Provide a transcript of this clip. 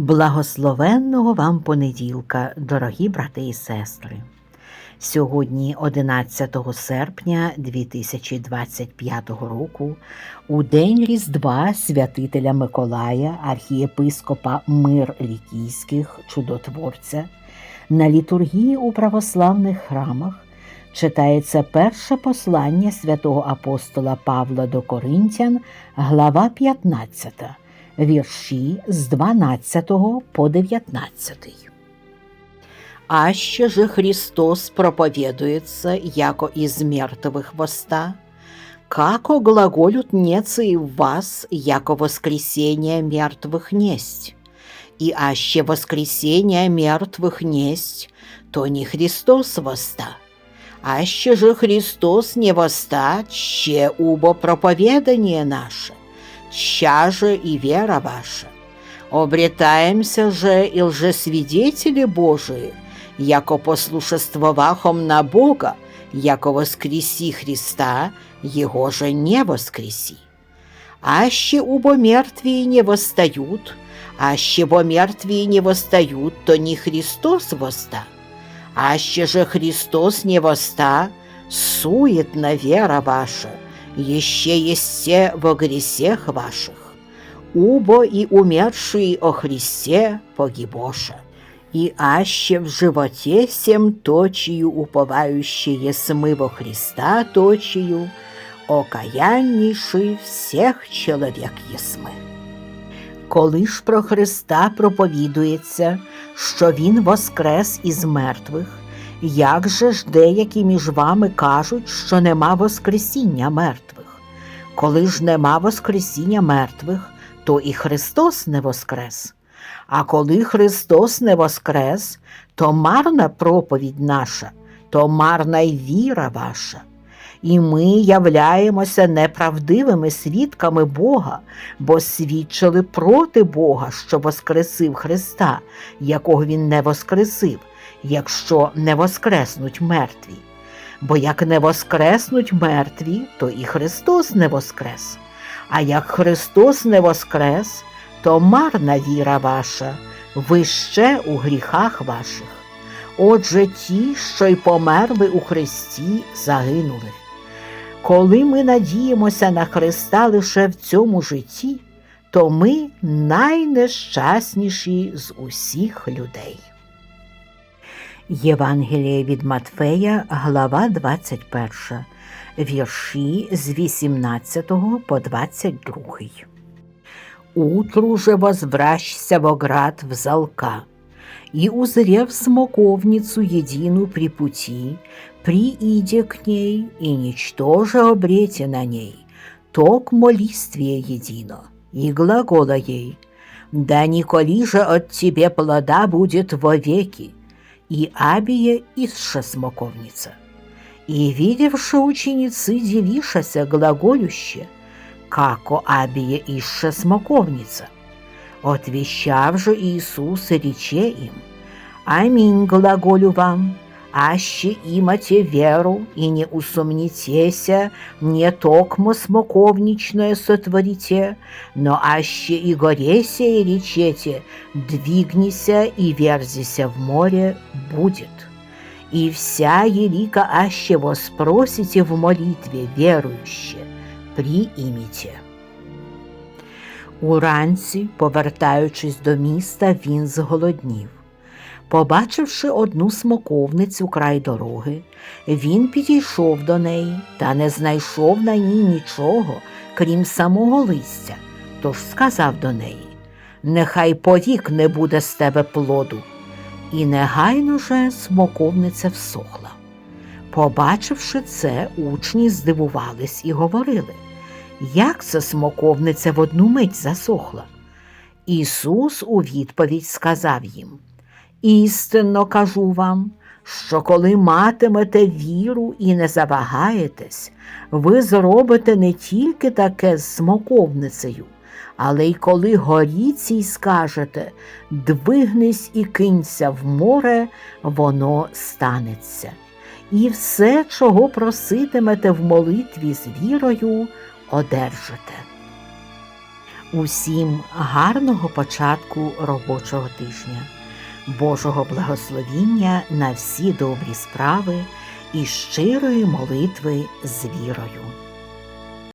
Благословенного вам понеділка, дорогі брати і сестри. Сьогодні, 11 серпня 2025 року, у день Різдва святителя Миколая, архієпископа Мир Лікійських, чудотворця, на літургії у православних храмах читається перше послання святого апостола Павла до Коринтян, глава 15 вірші з 12 по 19. Аще же Христос проповедуется, яко из мертвых воста, како глаголют нецы в вас, яко воскресение мертвых несть. И аще воскресение мертвых несть, то не Христос воста. Аще же Христос не воста, че убо проповедание наше ща же и вера ваша. Обретаемся же и лжесвидетели Божии, яко послушествовахом на Бога, яко воскреси Христа, Его же не воскреси. Аще убо мертвые не восстают, аще бо мертвые не восстают, то не Христос воста. Аще же Христос не воста, суетна вера ваша, еще есть все во гресех ваших, убо и умершие о Христе погибоша. И аще в животе всем точию уповающие смы во Христа точию, окаянніший всех чоловік єсми. Коли ж про Христа проповідується, що Він воскрес із мертвих, як же ж деякі між вами кажуть, що нема Воскресіння мертвих? Коли ж нема Воскресіння мертвих, то і Христос не воскрес. А коли Христос не воскрес, то марна проповідь наша, то марна й віра ваша. І ми являємося неправдивими свідками Бога, бо свідчили проти Бога, що воскресив Христа, якого Він не воскресив якщо не воскреснуть мертві. Бо як не воскреснуть мертві, то і Христос не воскрес. А як Христос не воскрес, то марна віра ваша, ви ще у гріхах ваших. Отже ті, що й померли у Христі, загинули. Коли ми надіємося на Христа лише в цьому житті, то ми найнещасніші з усіх людей. Євангеліє від Матфея, глава 21, вірші з 18 по 22. Утру же возвращся в оград в залка, и, узрев смоковницу едину при пути, прииде к ней, и ничтоже обрете на ней, ток молиствие едино, и глагола ей, «Да николи же от тебе плода будет вовеки, и Абия исша смоковница. И, видевши ученицы, дивишася глаголюще, како Абия исша смоковница. Отвещав же Иисус рече им, Аминь глаголю вам, аще имате веру и не усомнитеся, не токмо смоковничное сотворите, но аще и горесе и речете, двигнися и верзися в море, будет. И вся елика аще воспросите в молитве верующе, приіміте. Уранці, повертаючись до міста, він зголоднів. Побачивши одну смоковницю край дороги, він підійшов до неї та не знайшов на ній нічого, крім самого листя, тож сказав до неї Нехай повік не буде з тебе плоду. І негайно же смоковниця всохла. Побачивши це, учні здивувались і говорили, як це смоковниця в одну мить засохла. Ісус у відповідь сказав їм Істинно кажу вам, що коли матимете віру і не завагаєтесь, ви зробите не тільки таке з смоковницею, але й коли горіться й скажете двигнись і кинься в море, воно станеться. І все, чого проситимете в молитві з вірою, одержите. Усім гарного початку робочого тижня, Божого благословіння на всі добрі справи і щирої молитви з вірою.